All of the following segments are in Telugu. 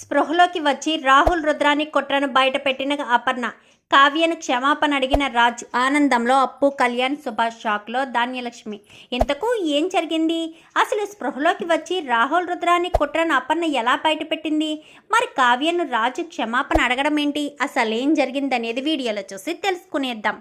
స్పృహలోకి వచ్చి రాహుల్ రుద్రాన్ని కుట్రను బయటపెట్టిన అపర్ణ. కావ్యను క్షమాపణ అడిగిన రాజు ఆనందంలో అప్పు కళ్యాణ్ సుభాష్ షాక్లో ధాన్యలక్ష్మి. ఇంతకు ఏం జరిగింది? అసలు స్పృహలోకి వచ్చి రాహుల్ రుద్రాన్ని కుట్రను అపర్ణ ఎలా బయటపెట్టింది? మరి కావ్యను రాజు క్షమాపణ అడగడం ఏంటి? అసలేం జరిగిందనేది వీడియోలో చూసి తెలుసుకునేద్దాం.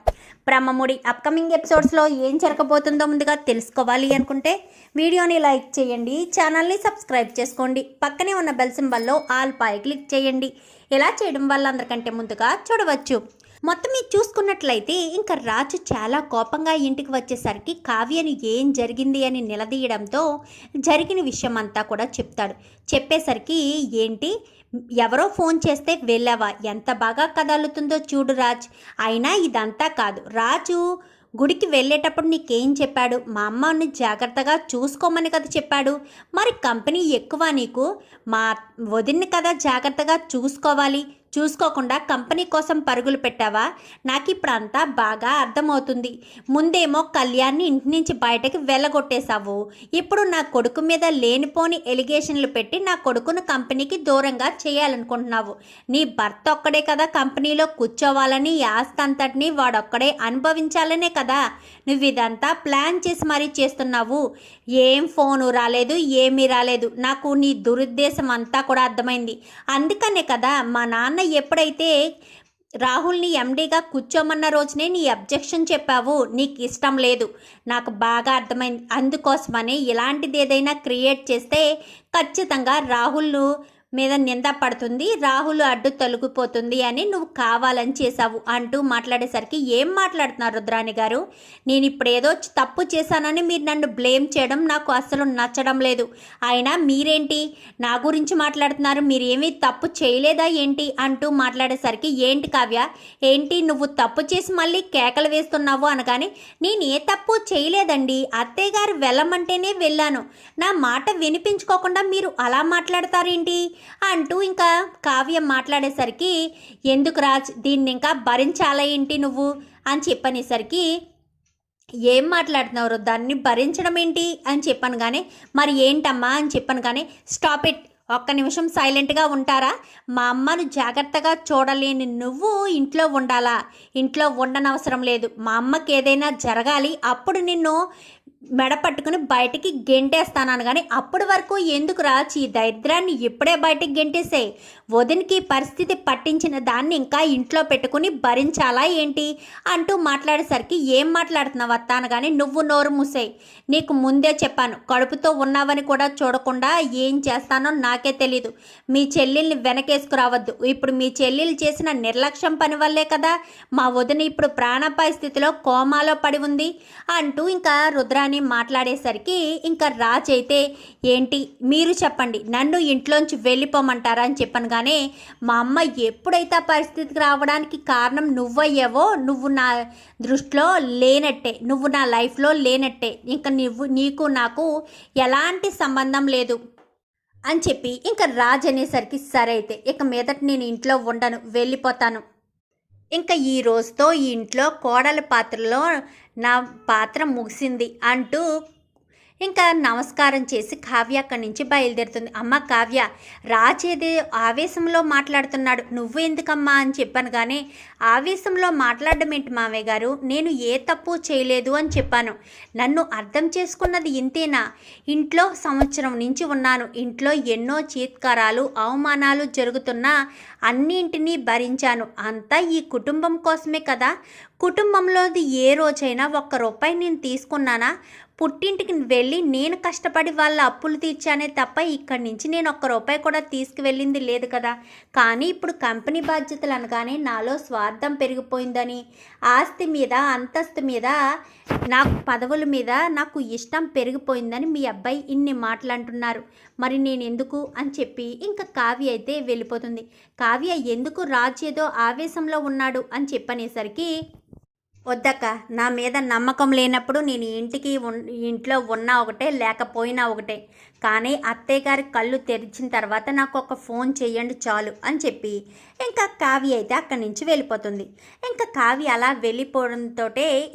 బ్రహ్మముడి అప్కమింగ్ ఎపిసోడ్స్లో ఏం జరగబోతుందో ముందుగా తెలుసుకోవాలి అనుకుంటే వీడియోని లైక్ చేయండి ఛానల్ని సబ్స్క్రైబ్ చేసుకోండి పక్కనే ఉన్న బెల్ సింబల్లో ఆల్ పై క్లిక్ చేయండి. ఇలా చేయడం వల్ల అందరికంటే ముందుగా చూడవచ్చు. మొత్తం మీరు చూసుకున్నట్లయితే ఇంకా రాజు చాలా కోపంగా ఇంటికి వచ్చేసరికి కావ్యను ఏం జరిగింది అని నిలదీయడంతో జరిగిన విషయం అంతా కూడా చెప్తాడు. చెప్పేసరికి ఏంటి? ఎవరో ఫోన్ చేస్తే వెళ్ళావా? ఎంత బాగా కదలుతుందో చూడు రాజ్. అయినా ఇదంతా కాదు. రాజు గుడికి వెళ్ళేటప్పుడు నీకేం చెప్పాడు? మా అమ్మని జాగ్రత్తగా చూసుకోమని కదా చెప్పాడు. మరి కంపెనీ ఎక్కువ నీకు? మా వదిన్ని కదా జాగ్రత్తగా చూసుకోవాలి. చూసుకోకుండా కంపెనీ కోసం పరుగులు పెట్టావా? నాకు ఇప్పుడు అంతా బాగా అర్థమవుతుంది. ముందేమో కళ్యాణ్ని ఇంటి నుంచి బయటకి వెళ్ళగొట్టేశావు. ఇప్పుడు నా కొడుకు మీద లేనిపోని ఎలిగేషన్లు పెట్టి నా కొడుకును కంపెనీకి దూరంగా చేయాలనుకుంటున్నావు. నీ భర్త ఒక్కడే కదా కంపెనీలో కూర్చోవాలని ఈ ఆస్తి అంతటిని వాడొక్కడే అనుభవించాలనే కదా. నువ్వు ఇదంతా ప్లాన్ చేసి మరీ చేస్తున్నావు. ఏం ఫోను రాలేదు ఏమీ రాలేదు. నాకు నీ దురుద్దేశం అంతా కూడా అర్థమైంది. అందుకనే కదా మా నాన్న ఎప్పుడైతే రాహుల్ని ఎండీగా కూర్చోమన్న రోజునే నీ అబ్జెక్షన్ చెప్పావు నీకు ఇష్టం లేదు. నాకు బాగా అర్థమైంది. అందుకోసమని ఇలాంటిది ఏదైనా క్రియేట్ చేస్తే ఖచ్చితంగా రాహుల్ను మీద నింద పడుతుంది రాహుల్ అడ్డు తొలగిపోతుంది అని నువ్వు కావాలని చేశావు అంటూ మాట్లాడేసరికి ఏం మాట్లాడుతున్నారు రుద్రాణి గారు? నేను ఇప్పుడు ఏదో తప్పు చేశానని మీరు నన్ను బ్లేమ్ చేయడం నాకు అసలు నచ్చడం లేదు. అయినా మీరేంటి? నా గురించి మాట్లాడుతున్నారు మీరు తప్పు చేయలేదా ఏంటి? అంటూ మాట్లాడేసరికి ఏంటి కావ్య? ఏంటి నువ్వు తప్పు చేసి మళ్ళీ కేకలు వేస్తున్నావు అనగానే నేను ఏ తప్పు చేయలేదండి. అత్తయ్య గారు వెళ్ళమంటేనే వెళ్ళాను. నా మాట వినిపించుకోకుండా మీరు అలా మాట్లాడతారేంటి? అంటూ ఇంకా కావ్యం మాట్లాడేసరికి ఎందుకు రాజ్ దీన్ని ఇంకా భరించాలా ఏంటి నువ్వు? అని చెప్పనేసరికి ఏం మాట్లాడుతున్నారు దాన్ని భరించడం ఏంటి? అని చెప్పాను కానీ మరి ఏంటమ్మా? అని చెప్పాను కానీ స్టాప్ ఇట్. ఒక్క నిమిషం సైలెంట్గా ఉంటారా? మా అమ్మను జాగ్రత్తగా చూడలేని నువ్వు ఇంట్లో ఉండాలా? ఇంట్లో ఉండనవసరం లేదు. మా అమ్మకి ఏదైనా జరగాలి. అప్పుడు నిన్ను మెడ పట్టుకుని బయటికి గెంటేస్తానని కానీ అప్పటి వరకు ఎందుకు రాచి దరిద్రాన్ని ఇప్పుడే బయటికి గెంటేసే వదినికి పరిస్థితి పట్టించిన దాన్ని ఇంకా ఇంట్లో పెట్టుకుని భరించాలా ఏంటి? అంటూ మాట్లాడేసరికి ఏం మాట్లాడుతున్నావు అత్తాను కానీ నువ్వు నోరు మూసేయి. నీకు ముందే చెప్పాను కడుపుతో ఉన్నావని కూడా చూడకుండా ఏం చేస్తానో నాకే తెలీదు. మీ చెల్లెల్ని వెనకేసుకురావద్దు. ఇప్పుడు మీ చెల్లెలు చేసిన నిర్లక్ష్యం పని వల్లే కదా మా వదిన ఇప్పుడు ప్రాణాపాయ స్థితిలో కోమాలో పడి ఉంది అంటూ ఇంకా రుద్రాని మాట్లాడేసరికి ఇంకా రాజైతే ఏంటి? మీరు చెప్పండి. నన్ను ఇంట్లోంచి వెళ్ళిపోమంటారా? అని చెప్పాను కానీ మా అమ్మ ఎప్పుడైతే ఆ పరిస్థితికి రావడానికి కారణం నువ్వయ్యావో నువ్వు నా దృష్టిలో లేనట్టే నువ్వు నా లైఫ్లో లేనట్టే ఇంకా నువ్వు నీకు నాకు ఎలాంటి సంబంధం లేదు అని చెప్పి ఇంకా రాజ్ అనేసరికి సరే అయితే ఇక మీదట నేను ఇంట్లో ఉండను వెళ్ళిపోతాను. ఇంకా ఈ రోజుతో ఈ ఇంట్లో కోడల పాత్రలో నా పాత్ర ముగిసింది అంటూ ఇంకా నమస్కారం చేసి కావ్య అక్కడి నుంచి బయలుదేరుతుంది. అమ్మ కావ్య రాజేది ఆవేశంలో మాట్లాడుతున్నాడు. నువ్వు ఎందుకమ్మా అని చెప్పాను కానీ ఆవేశంలో మాట్లాడడం ఏంటి మావయ్య గారు? నేను ఏ తప్పు చేయలేదు అని చెప్పాను. నన్ను అర్థం చేసుకున్నది ఇంతేనా? ఇంట్లో సంవత్సరం నుంచి ఉన్నాను. ఇంట్లో ఎన్నో చీత్కారాలు అవమానాలు జరుగుతున్నా అన్నింటినీ భరించాను. అంతా ఈ కుటుంబం కోసమే కదా? కుటుంబంలోది ఏ రోజైనా ఒక్క రూపాయి నేను తీసుకున్నానా? పుట్టింటికి వెళ్ళి నేను కష్టపడి వాళ్ళ అప్పులు తీర్చానే తప్ప ఇక్కడి నుంచి నేను ఒక్క రూపాయి కూడా తీసుకువెళ్ళింది లేదు కదా. కానీ ఇప్పుడు కంపెనీ బాధ్యతలు అనగానే నాలో స్వార్థం పెరిగిపోయిందని ఆస్తి మీద అంతస్తు మీద నాకు పదవుల మీద నాకు ఇష్టం పెరిగిపోయిందని మీ అబ్బాయి ఇన్ని మాటలు అంటున్నారు మరి నేను ఎందుకు అని చెప్పి ఇంకా కావ్య అయితే వెళ్ళిపోతుంది. కావ్య ఎందుకు రాజు ఏదో ఆవేశంలో ఉన్నాడు అని చెప్పనేసరికి వద్దక్క నా మీద నమ్మకం లేనప్పుడు నేను ఇంటికి ఇంట్లో ఉన్నా ఒకటే లేకపోయినా ఒకటే. కానీ అత్తయ్య గారి కళ్ళు తెరిచిన తర్వాత నాకు ఒక ఫోన్ చేయండి చాలు అని చెప్పి ఇంకా కావ్య అయితే అక్కడి నుంచి వెళ్ళిపోతుంది. ఇంకా కావి అలా వెళ్ళిపోవడంతో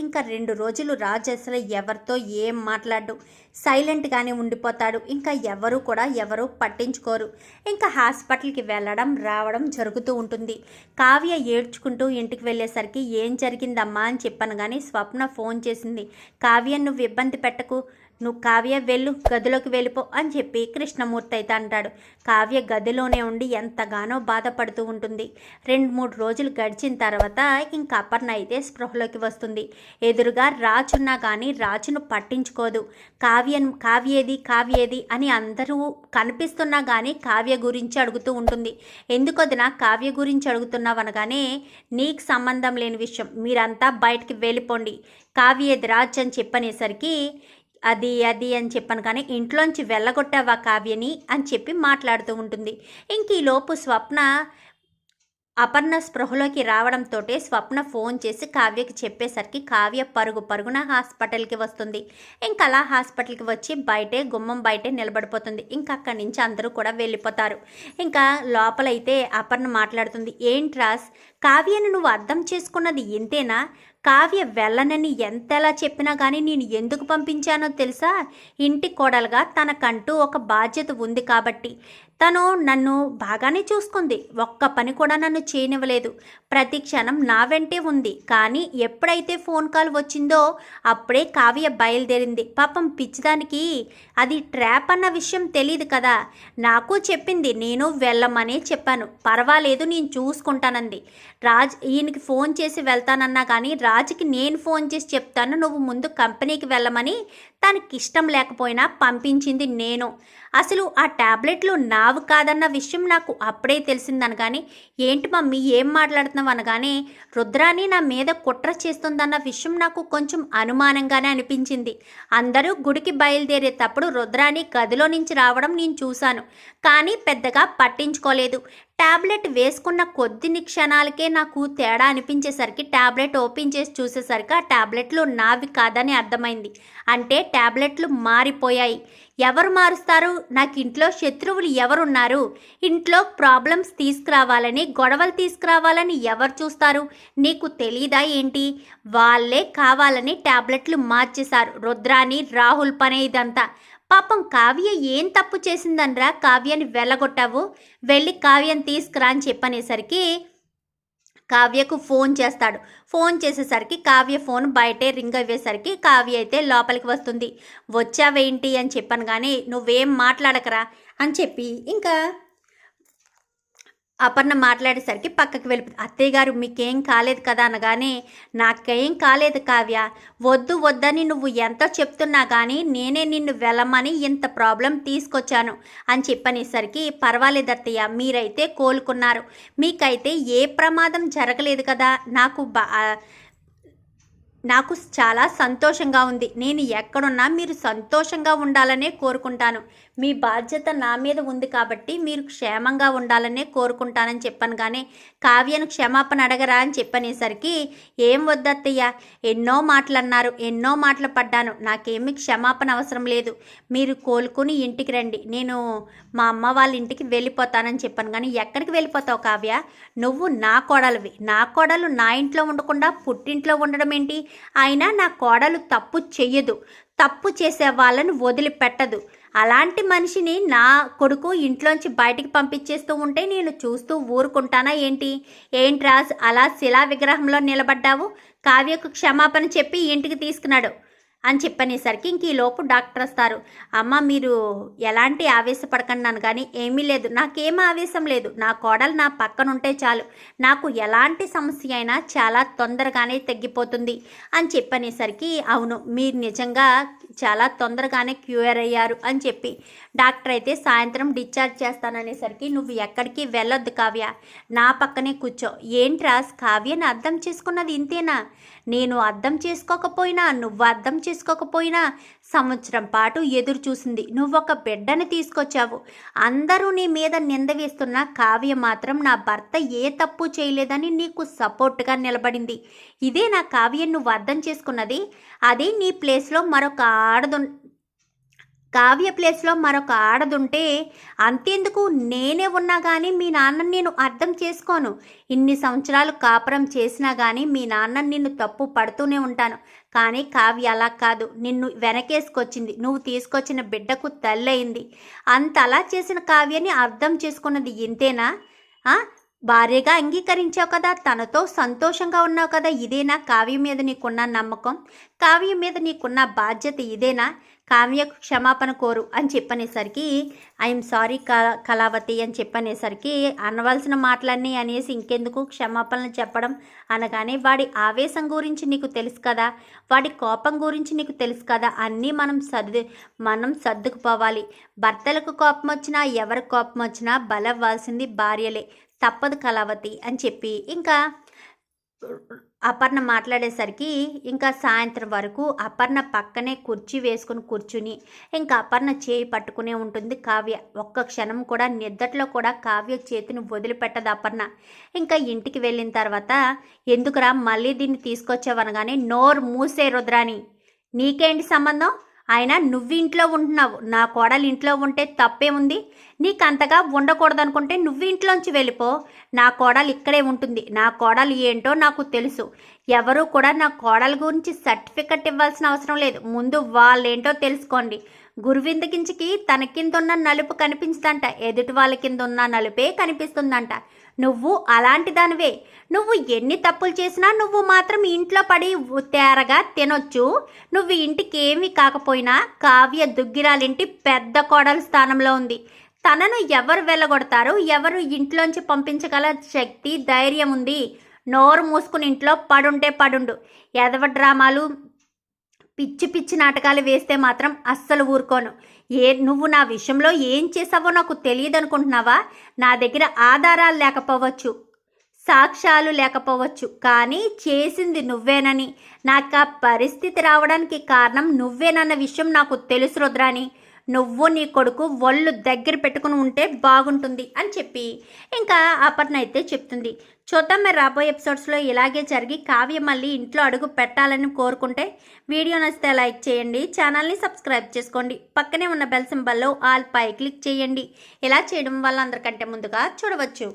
ఇంకా రెండు రోజులు రాజు అసలు ఎవరితో ఏం మాట్లాడు సైలెంట్గానే ఉండిపోతాడు. ఇంకా ఎవరు కూడా ఎవరు పట్టించుకోరు. ఇంకా హాస్పిటల్కి వెళ్ళడం రావడం జరుగుతూ ఉంటుంది. కావ్య ఏడ్చుకుంటూ ఇంటికి వెళ్ళేసరికి ఏం జరిగిందమ్మా అని చెప్పాను కానీ స్వప్న ఫోన్ చేసింది. కావ్య నువ్వు ఇబ్బంది పెట్టకు. నువ్వు కావ్య వెళ్ళు గదిలోకి వెళ్ళిపో అని చెప్పి కృష్ణమూర్తి అయితే అంటాడు. కావ్య గదిలోనే ఉండి ఎంతగానో బాధపడుతూ ఉంటుంది. రెండు మూడు రోజులు గడిచిన తర్వాత ఇంకా అపర్ణ అయితే స్పృహలోకి వస్తుంది. ఎదురుగా రాజున్నా కానీ రాజును పట్టించుకోదు. కావ్య కావ్యేది కావ్యేది అని అందరూ కనిపిస్తున్నా కానీ కావ్య గురించి అడుగుతూ ఉంటుంది. ఎందుకొదిన కావ్య గురించి అడుగుతున్నావు అనగానే నీకు సంబంధం లేని విషయం. మీరంతా బయటికి వెళ్ళిపోండి. కావ్యేది రాజ్ అని చెప్పనేసరికి అది అది అని చెప్పాను. కానీ ఇంట్లోంచి వెళ్ళగొట్టావా కావ్యని అని చెప్పి మాట్లాడుతూ ఉంటుంది. ఇంక ఈ లోపు స్వప్న అపర్ణ స్పృహలోకి రావడంతో స్వప్న ఫోన్ చేసి కావ్యకి చెప్పేసరికి కావ్య పరుగు పరుగున హాస్పిటల్కి వస్తుంది. ఇంకా అలా హాస్పిటల్కి వచ్చి బయటే గుమ్మం బయటే నిలబడిపోతుంది. ఇంకా అక్కడి నుంచి అందరూ కూడా వెళ్ళిపోతారు. ఇంకా లోపలైతే అపర్ణ మాట్లాడుతుంది. ఏంట్రాస్ కావ్యను నువ్వు అర్థం చేసుకున్నది ఇంతేనా? కావ్య వెళ్ళనని ఎంతలా చెప్పినా కానీ నేను ఎందుకు పంపించానో తెలుసా? ఇంటి కోడలుగా తనకంటూ ఒక బాధ్యత ఉంది కాబట్టి. తను నన్ను బాగానే చూసుకుంది. ఒక్క పని కూడా నన్ను చేయనివ్వలేదు. ప్రతి క్షణం నా వెంటే ఉంది. కానీ ఎప్పుడైతే ఫోన్ కాల్ వచ్చిందో అప్పుడే కావ్య బయలుదేరింది. పాపం పిచ్చిదానికి అది ట్రాప్ అన్న విషయం తెలియదు కదా. నాకు చెప్పింది నేను వెళ్ళమనే చెప్పాను. పర్వాలేదు నేను చూసుకుంటానంది. రాజ్ ఈయనకి ఫోన్ చేసి వెళ్తానన్నా కానీ రాజుకి నేను ఫోన్ చేసి చెప్తాను నువ్వు ముందు కంపెనీకి వెళ్ళమని తనకి ఇష్టం లేకపోయినా పంపించింది నేను. అసలు ఆ ట్యాబ్లెట్లు నావు కాదన్న విషయం నాకు అప్పుడే తెలిసిందనగానే ఏంటి మమ్మీ ఏం మాట్లాడుతున్నావు అనగానే రుద్రాని నా మీద కుట్ర చేస్తుందన్న విషయం నాకు కొంచెం అనుమానంగానే అనిపించింది. అందరూ గుడికి బయలుదేరేటప్పుడు రుద్రాని గదిలో నుంచి రావడం నేను చూశాను. కానీ పెద్దగా పట్టించుకోలేదు. ట్యాబ్లెట్ వేసుకున్న కొద్ది క్షణాలకే నాకు తేడా అనిపించేసరికి ట్యాబ్లెట్ ఓపెన్ చేసి చూసేసరికి ఆ ట్యాబ్లెట్లు నావి కాదని అర్థమైంది. అంటే ట్యాబ్లెట్లు మారిపోయాయి. ఎవరు మారుస్తారు? నాకు ఇంట్లో శత్రువులు ఎవరున్నారు? ఇంట్లో ప్రాబ్లమ్స్ తీసుకురావాలని గొడవలు తీసుకురావాలని ఎవరు చూస్తారు? నీకు తెలీదా ఏంటి? వాళ్ళే కావాలని ట్యాబ్లెట్లు మార్చేశారు. రుద్రాని రాహుల్ పనే ఇదంతా. పాపం కావ్య ఏం తప్పు చేసిందనరా? కావ్యాన్ని వెళ్ళగొట్టావు? వెళ్ళి కావ్యం తీసుకురా అని చెప్పనేసరికి కావ్యకు ఫోన్ చేస్తాడు. ఫోన్ చేసేసరికి కావ్య ఫోన్ బయటే రింగ్ అయ్యేసరికి కావ్య అయితే లోపలికి వస్తుంది. వచ్చావేంటి అని చెప్పాను కానీ నువ్వేం మాట్లాడకరా అని చెప్పి ఇంకా అపర్ణ మాట్లాడేసరికి పక్కకి వెళ్ళిపోతుంది అత్తయ్య గారు మీకేం కాలేదు కదా అనగానే నాకేం కాలేదు కావ్య. వద్దు వద్దని నువ్వు ఎంత చెప్తున్నా కానీ నేనే నిన్ను వెళ్ళమని ఇంత ప్రాబ్లం తీసుకొచ్చాను అని చెప్పనేసరికి పర్వాలేదు అత్తయ్య మీరైతే కోలుకున్నారు. మీకైతే ఏ ప్రమాదం జరగలేదు కదా. నాకు బా నాకు చాలా సంతోషంగా ఉంది. నేను ఎక్కడున్నా మీరు సంతోషంగా ఉండాలనే కోరుకుంటాను. మీ బాధ్యత నా మీద ఉంది కాబట్టి మీరు క్షేమంగా ఉండాలనే కోరుకుంటానని చెప్పాను కానీ కావ్యను క్షమాపణ అడగరా అని చెప్పనేసరికి ఏం వద్దత్తయ్య? ఎన్నో మాటలు అన్నారు ఎన్నో మాటలు పడ్డాను. నాకేమి క్షమాపణ అవసరం లేదు. మీరు కోలుకుని ఇంటికి రండి. నేను మా అమ్మ వాళ్ళ ఇంటికి వెళ్ళిపోతానని చెప్పాను కానీ ఎక్కడికి వెళ్ళిపోతావు కావ్య? నువ్వు నా కోడలివి. నా కోడలు నా ఇంట్లో ఉండకుండా పుట్టింట్లో ఉండడం ఏంటి అయినా నా కోడలు తప్పు చెయ్యదు. తప్పు చేసే వాళ్ళను వదిలిపెట్టదు. అలాంటి మనిషిని నా కొడుకు ఇంట్లోంచి బయటికి పంపించేస్తూ ఉంటే నేను చూస్తూ ఊరుకుంటానా ఏంటి? ఏంటి రాజ్ అలా శిలా విగ్రహంలో నిలబడ్డావు? కావ్యకు క్షమాపణ చెప్పి ఇంటికి తీసుకున్నాడు. అని చెప్పనేసరికి ఇంక ఈ లోపు డాక్టర్ వస్తారు. అమ్మ మీరు ఎలాంటి ఆవేశపడకండి కానీ ఏమీ లేదు. నాకేం ఆవేశం లేదు. నా కోడలు నా పక్కన ఉంటే చాలు. నాకు ఎలాంటి సమస్య అయినా చాలా తొందరగానే తగ్గిపోతుంది అని చెప్పనేసరికి అవును మీరు నిజంగా చాలా తొందరగానే క్యూర్ అయ్యారు అని చెప్పి డాక్టర్ అయితే సాయంత్రం డిశ్చార్జ్ చేస్తాననేసరికి నువ్వు ఎక్కడికి వెళ్ళొద్దు కావ్య. నా పక్కనే కూర్చో. ఏంట్రా కావ్యని అర్థం చేసుకున్నది ఇంతేనా? నేను అర్థం చేసుకోకపోయినా నువ్వు అర్థం చేసుకోకపోయినా సంవత్సరం పాటు ఎదురు చూసింది. నువ్వు ఒక బిడ్డని తీసుకొచ్చావు. అందరూ నీ మీద నింద వేస్తున్న కావ్య మాత్రం నా భర్త ఏ తప్పు చేయలేదని నీకు సపోర్ట్గా నిలబడింది. ఇదే నా కావ్యం నువ్వు అర్థం చేసుకున్నది. అదే నీ ప్లేస్లో మరొక ఆడదు కావ్య ప్లేస్లో మరొక ఆడదుంటే అంతెందుకు నేనే ఉన్నా కానీ మీ నాన్నని నేను అర్థం చేసుకోను. ఇన్ని సంవత్సరాలు కాపురం చేసినా కానీ మీ నాన్న నిన్ను తప్పు పడుతూనే ఉంటాను. కానీ కావ్య అలా కాదు. నిన్ను వెనకేసుకొచ్చింది. నువ్వు తీసుకొచ్చిన బిడ్డకు తల్లయింది. అంత అలా చేసిన కావ్యని అర్థం చేసుకున్నది ఇంతేనా? భార్యగా అంగీకరించావు కదా. తనతో సంతోషంగా ఉన్నావు కదా. ఇదేనా కావ్య మీద నీకున్న నమ్మకం? కావ్య మీద నీకున్న బాధ్యత ఇదేనా? కావ్యకు క్షమాపణ కోరు అని చెప్పనేసరికి ఐఎమ్ సారీ కళావతి అని చెప్పనేసరికి అనవలసిన మాటలన్నీ అనేసి ఇంకెందుకు క్షమాపణలు చెప్పడం అనగానే వాడి ఆవేశం గురించి నీకు తెలుసు కదా వాడి కోపం గురించి నీకు తెలుసు కదా అన్నీ మనం సర్ది మనం సర్దుకుపోవాలి. భర్తలకు కోపం వచ్చినా ఎవరి కోపం వచ్చినా బలవ్వాల్సింది భార్యలే తప్పదు కళావతి అని చెప్పి ఇంకా అపర్ణ మాట్లాడేసరికి ఇంకా సాయంత్రం వరకు అపర్ణ పక్కనే కుర్చీ వేసుకుని కూర్చుని ఇంకా అపర్ణ చేయి పట్టుకునే ఉంటుంది కావ్య. ఒక్క క్షణం కూడా నిద్దట్లో కూడా కావ్య చేతిని వదిలిపెట్టదు అపర్ణ. ఇంకా ఇంటికి వెళ్ళిన తర్వాత ఎందుకురా మళ్ళీ దీన్ని తీసుకొచ్చావనగానే నోరు మూసే రుద్రాని. నీకేంటి సంబంధం? ఆయన నువ్వు ఇంట్లో ఉంటున్నావు. నా కోడలు ఇంట్లో ఉంటే తప్పేముంది నీకు అంతగా ఉండకూడదనుకుంటే నువ్వు ఇంట్లోంచి వెళ్ళిపో. నా కోడలు ఇక్కడే ఉంటుంది. నా కోడలు ఏంటో నాకు తెలుసు. ఎవరు కూడా నా కోడల గురించి సర్టిఫికెట్ ఇవ్వాల్సిన అవసరం లేదు. ముందు వాళ్ళేంటో తెలుసుకోండి. గురువింద కించికి తన కింద ఉన్న నలుపు కనిపించదంట. ఎదుటి వాళ్ళ కింద ఉన్న నలుపే కనిపిస్తుందంట. నువ్వు అలాంటి దానివే. నువ్వు ఎన్ని తప్పులు చేసినా నువ్వు మాత్రం ఇంట్లో పడి తేరగా తినొచ్చు. నువ్వు ఇంటికి ఏమీ కాకపోయినా కావ్య దుగ్గిరాలింటి పెద్ద కోడల స్థానంలో ఉంది. తనను ఎవరు వెళ్ళగొడతారు? ఎవరు ఇంట్లోంచి పంపించగల శక్తి ధైర్యం ఉంది. నోరు మూసుకుని ఇంట్లో పడుంటే పడుండు. ఎదవ డ్రామాలు పిచ్చి పిచ్చి నాటకాలు వేస్తే మాత్రం అస్సలు ఊరుకోను. ఏ నువ్వు నా విషయంలో ఏం చేసావో నాకు తెలియదు అనుకుంటున్నావా నా దగ్గర ఆధారాలు లేకపోవచ్చు సాక్ష్యాలు లేకపోవచ్చు కానీ చేసింది నువ్వేనని. నాకు ఆ పరిస్థితి రావడానికి కారణం నువ్వేనన్న విషయం నాకు తెలుసు రుద్రాని నువ్వు నీ కొడుకు ఒళ్ళు దగ్గర పెట్టుకుని ఉంటే బాగుంటుంది అని చెప్పి ఇంకా అపర్ణ అయితే చెప్తుంది. చూద్దాం మరి రాబోయే ఎపిసోడ్స్లో ఇలాగే జరిగి కావ్య మళ్ళీ ఇంట్లో అడుగు పెట్టాలని కోరుకుంటే వీడియో నచ్చితే లైక్ చేయండి ఛానల్ని సబ్స్క్రైబ్ చేసుకోండి. పక్కనే ఉన్న బెల్ సింబల్లో ఆల్ పై క్లిక్ చేయండి. ఇలా చేయడం వల్ల అందరికంటే ముందుగా చూడవచ్చు.